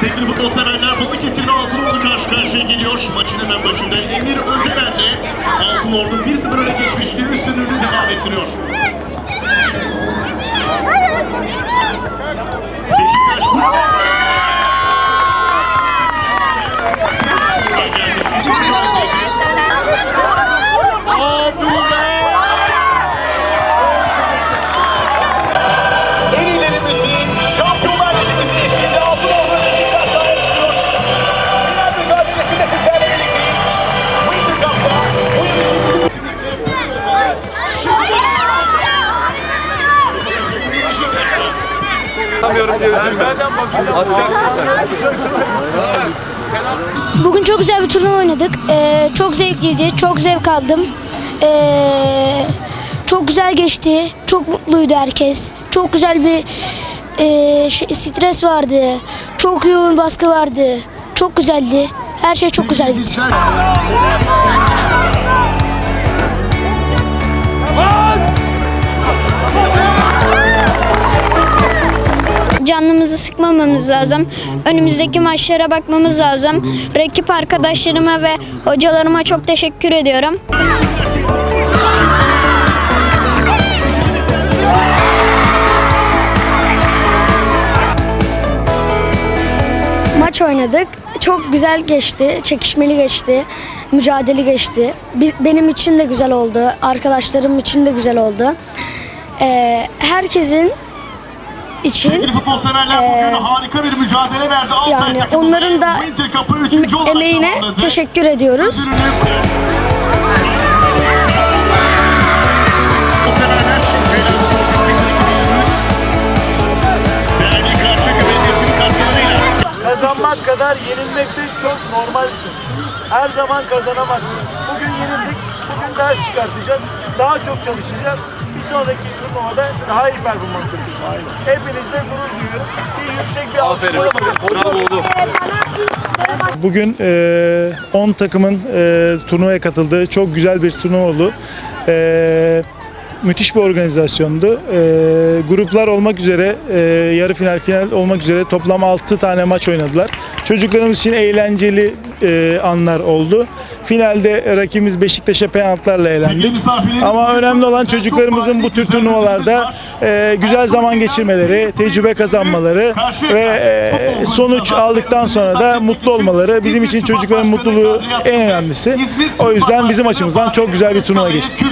Sevgili futbol severler Balıkesir ve Altınordu karşı karşıya geliyor. Maçın hemen başında Emir Özeren'le Altınordu 1-0 öne geçmişti. Üstünlüğünü devam ettiriyor. Beşiktaş bu Bugün çok güzel bir turnuva oynadık. Ee, çok zevkliydi. Çok zevk aldım. Ee, çok güzel geçti. Çok mutluydu herkes. Çok güzel bir ee, şey- stres vardı. Çok yoğun baskı vardı. Çok güzeldi. Her şey çok güzel gitti. Canımızı sıkmamamız lazım. Önümüzdeki maçlara bakmamız lazım. Rakip arkadaşlarıma ve hocalarıma çok teşekkür ediyorum. Maç oynadık. Çok güzel geçti. Çekişmeli geçti. Mücadele geçti. Benim için de güzel oldu. Arkadaşlarım için de güzel oldu. Ee, herkesin için Sevgili futbol severler bugün harika bir mücadele verdi. Altay yani takımı onların da Winter Cup'ı 3. olarak emeğine tamamladı. teşekkür ediyoruz. Kazanmak kadar yenilmek de çok normal bir sonuç. Her zaman kazanamazsınız. Bugün bugün ders çıkartacağız. Daha çok çalışacağız. Bir sonraki turnuvada daha iyi performans göstereceğiz. Hepinizle gurur duyuyorum. Bir yüksek bir alkışlayalım. Bugün e, 10 takımın e, turnuvaya katıldığı çok güzel bir turnuva oldu. E, müthiş bir organizasyondu. E, gruplar olmak üzere, e, yarı final, final olmak üzere toplam 6 tane maç oynadılar. Çocuklarımız için eğlenceli e, anlar oldu. Finalde rakibimiz Beşiktaş'a penaltılarla misafirlerimiz, Ama önemli olan çocuklarımızın bu tür turnuvalarda e, güzel zaman geçirmeleri, tecrübe kazanmaları ve e, sonuç aldıktan sonra da mutlu olmaları bizim için çocukların mutluluğu en önemlisi. O yüzden bizim açımızdan çok güzel bir turnuva geçti.